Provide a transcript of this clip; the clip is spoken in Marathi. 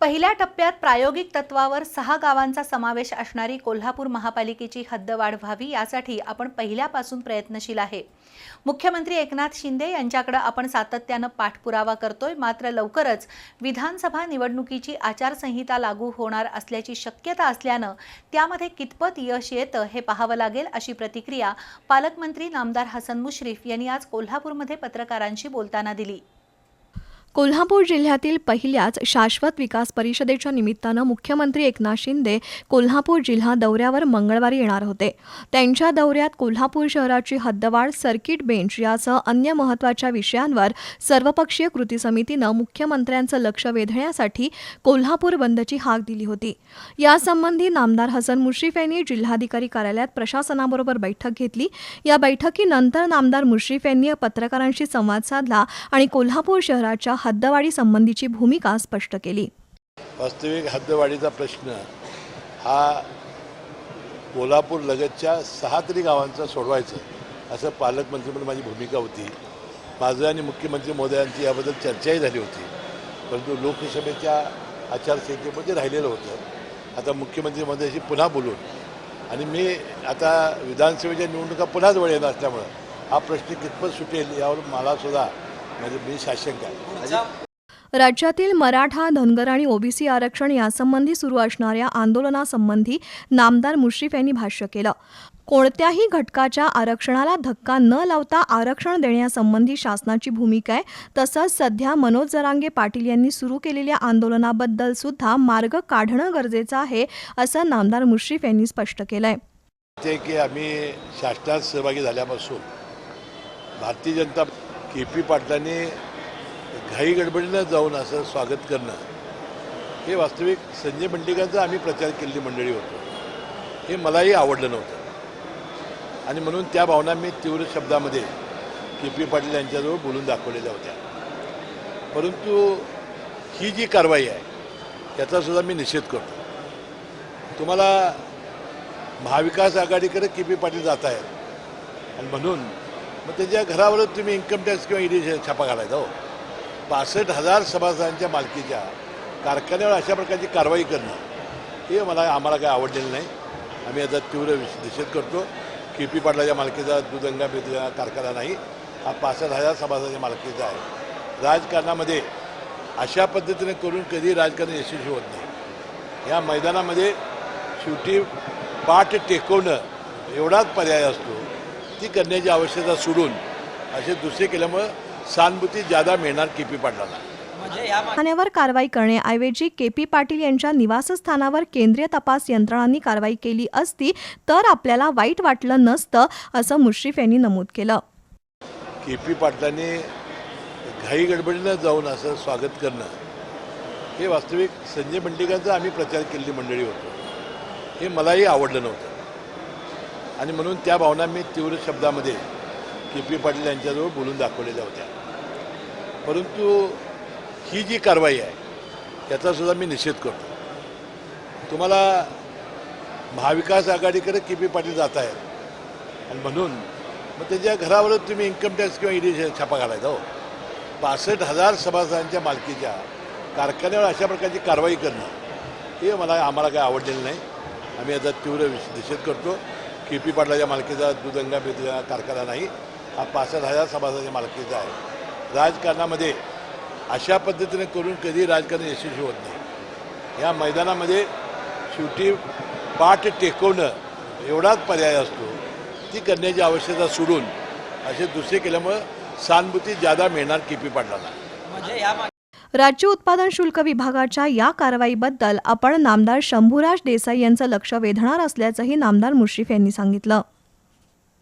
पहिल्या टप्प्यात प्रायोगिक तत्वावर सहा गावांचा समावेश असणारी कोल्हापूर महापालिकेची हद्दवाढ व्हावी यासाठी आपण पहिल्यापासून प्रयत्नशील आहे. मुख्यमंत्री एकनाथ शिंदे यांच्याकडे आपण सातत्यानं पाठपुरावा करतोय. मात्र लवकरच विधानसभा निवडणुकीची आचारसंहिता लागू होणार असल्याची शक्यता असल्यानं त्यामध्ये कितपत यश येतं हे पाहावं लागेल अशी प्रतिक्रिया पालकमंत्री नामदार हसन मुश्रीफ यांनी आज कोल्हापूरमध्ये पत्रकारांशी बोलताना दिली. कोल्हापूर जिल्ह्यातील पहिल्याच शाश्वत विकास परिषदेच्या निमित्तानं मुख्यमंत्री एकनाथ शिंदे कोल्हापूर जिल्हा दौऱ्यावर मंगळवारी येणार होते. त्यांच्या दौऱ्यात कोल्हापूर शहराची हद्दवाढ सर्किट बेंच यासह अन्य महत्त्वाच्या विषयांवर सर्वपक्षीय कृती समितीनं मुख्यमंत्र्यांचं लक्ष वेधण्यासाठी कोल्हापूर बंदची हाक दिली होती. यासंबंधी नामदार हसन मुश्रीफ यांनी जिल्हाधिकारी कार्यालयात प्रशासनाबरोबर बैठक घेतली. या बैठकीनंतर नामदार मुश्रीफ यांनी पत्रकारांशी संवाद साधला आणि कोल्हापूर शहराच्या हद्दवाढी संबंधीची भूमिका स्पष्ट केली. वास्तविक हद्दवाढीचा प्रश्न हा कोल्हापूर लगतच्या सहा तरी गावांचा सोडवायचं असं पालकमंत्रीमध्ये माझी भूमिका होती. माझं आणि मुख्यमंत्री महोदयांची याबद्दल चर्चाही झाली होती. परंतु लोकसभेच्या आचारसंहितेमध्ये राहिलेलं होतं. आता मुख्यमंत्री महोदयाशी पुन्हा बोलून आणि मी आता विधानसभेच्या निवडणुका पुन्हा जवळ येणार असल्यामुळं हा प्रश्न कितपत सुटेल यावर मला राज्यातील मराठा धनगर आणि ओबीसी आरक्षण यासंबंधी सुरू असणाऱ्या आंदोलनासंबंधी नामदार मुश्रीफ यांनी भाष्य केलं. कोणत्याही घटकाच्या आरक्षणाला धक्का न लावता आरक्षण देण्यासंबंधी शासनाची भूमिका आहे. तसंच सध्या मनोज जरांगे पाटील यांनी सुरू केलेल्या आंदोलनाबद्दल सुद्धा मार्ग काढणं गरजेचं आहे असं नामदार मुश्रीफ यांनी स्पष्ट केलंय. ते की आम्ही शासनात सहभागी झाल्यापासून भारतीय जनता के पी पाटलांनी घाई गडबडीनं जाऊन असं स्वागत करणं हे वास्तविक संजय मंडिकांचा आम्ही प्रचार केलेली मंडळी होतो. हे मलाही आवडलं नव्हतं. आणि म्हणून त्या भावना मी तीव्र शब्दामध्ये के पी पाटील यांच्याजवळ बोलून दाखवलेल्या होत्या. परंतु ही जी कारवाई आहे त्याचासुद्धा मी निषेध करतो. तुम्हाला महाविकास आघाडीकडे के पी पाटील जात आहेत आणि म्हणून मग त्याच्या घरावर तुम्ही इन्कम टॅक्स किंवा ईडी छापा घालायचा हो. पासष्ट हजार सभासदांच्या मालकीच्या कारखान्यावर अशा प्रकारची कारवाई करणं हे मला आम्हाला काय आवडलेलं नाही. आम्ही याचा तीव्र विष- निषेध करतो. के पी पाटलाच्या मालकीचा दुदंगा बिदंगा कारखाना नाही. हा पासष्ट हजार सभासदांच्या मालकीचा आहे. राजकारणामध्ये अशा पद्धतीने करून कधी राजकारण यशस्वी होत नाही. या मैदानामध्ये शेवटी पाठ टेकवणं एवढाच पर्याय असतो. ती करण्याची आवश्यकता सोडून असे दुसरे केल्यामुळं सहानुभूती ज्यादा मिळणार के पी पाटलांना ठाण्यावर कारवाई करण्याऐवजी के पी पाटील यांच्या निवासस्थानावर केंद्रीय तपास यंत्रणांनी कारवाई केली असती तर आपल्याला वाईट वाटलं नसतं असं मुश्रीफ यांनी नमूद केलं. के पी पाटलांनी घाई गडबडीनं जाऊन असं स्वागत करणं हे वास्तविक संजय मंडिकांचा आम्ही प्रचार केलेली मंडळी होतो. हे मलाही आवडलं नव्हतं. आणि म्हणून त्या भावना मी तीव्र शब्दामध्ये के पी पाटील यांच्याजवळ बोलून दाखवलेल्या होत्या. परंतु ही जी कारवाई आहे त्याचासुद्धा मी निषेध करतो. तुम्हाला महाविकास आघाडीकडे के पी पाटील जात आहेत आणि म्हणून मग त्याच्या घरावरच तुम्ही इन्कम टॅक्स किंवा ईडी छापा घालायचा हो. पासष्ट हजार सभासदांच्या मालकीच्या कारखान्यावर अशा प्रकारची कारवाई करणं हे मला आम्हाला काय आवडलेलं नाही. आम्ही याचा तीव्र विष- निषेध करतो. के पी पाटलाच्या मालकीचा दुधंगा बेदंगा कारखाना नाही हा पासष्ट हजार सभासदाच्या मालकीचा आहे. राजकारणामध्ये अशा पद्धतीने करून कधी राजकारण यशस्वी होत नाही. या मैदानामध्ये शेवटी पाठ टेकवणं एवढाच पर्याय असतो. ती करण्याची आवश्यकता सोडून असे दुसरे केल्यामुळं सहानुभूती ज्यादा मिळणार के पी पाटलांना राज्य उत्पादन शुल्क विभागाच्या या कारवाईबद्दल आपण नामदार शंभूराज देसाई यांचं लक्ष वेधणार असल्याचंही नामदार मुश्रीफ यांनी सांगितलं.